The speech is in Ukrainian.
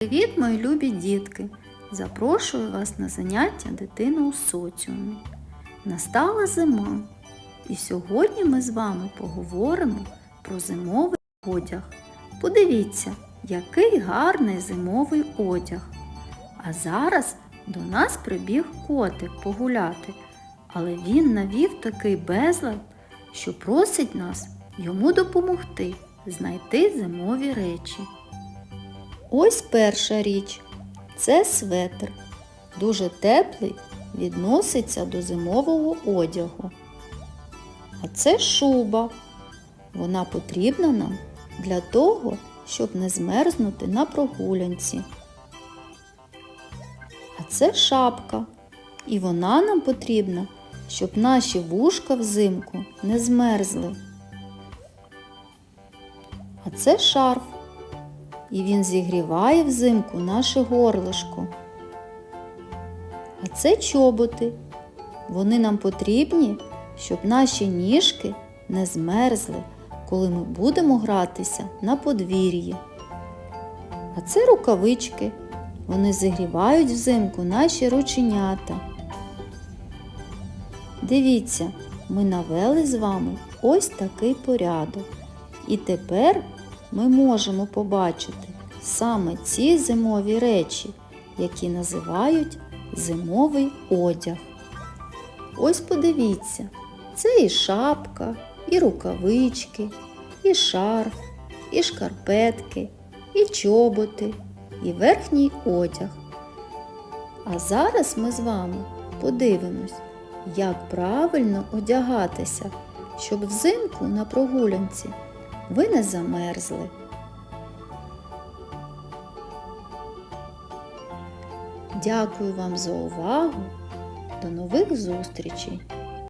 Привіт, мої любі дітки! Запрошую вас на заняття дитина у соціумі. Настала зима, і сьогодні ми з вами поговоримо про зимовий одяг. Подивіться, який гарний зимовий одяг. А зараз до нас прибіг котик погуляти, але він навів такий безлад, що просить нас йому допомогти знайти зимові речі. Ось перша річ це светр. Дуже теплий, відноситься до зимового одягу. А це шуба. Вона потрібна нам для того, щоб не змерзнути на прогулянці. А це шапка. І вона нам потрібна, щоб наші вушка взимку не змерзли. А це шарф і він зігріває взимку наше горлишко. А це чоботи. Вони нам потрібні, щоб наші ніжки не змерзли, коли ми будемо гратися на подвір'ї. А це рукавички. Вони зігрівають взимку наші рученята. Дивіться, ми навели з вами ось такий порядок. І тепер ми можемо побачити саме ці зимові речі, які називають зимовий одяг. Ось подивіться, це і шапка, і рукавички, і шарф, і шкарпетки, і чоботи, і верхній одяг. А зараз ми з вами подивимось, як правильно одягатися, щоб взимку на прогулянці ви не замерзли. Дякую вам за увагу. До нових зустрічей!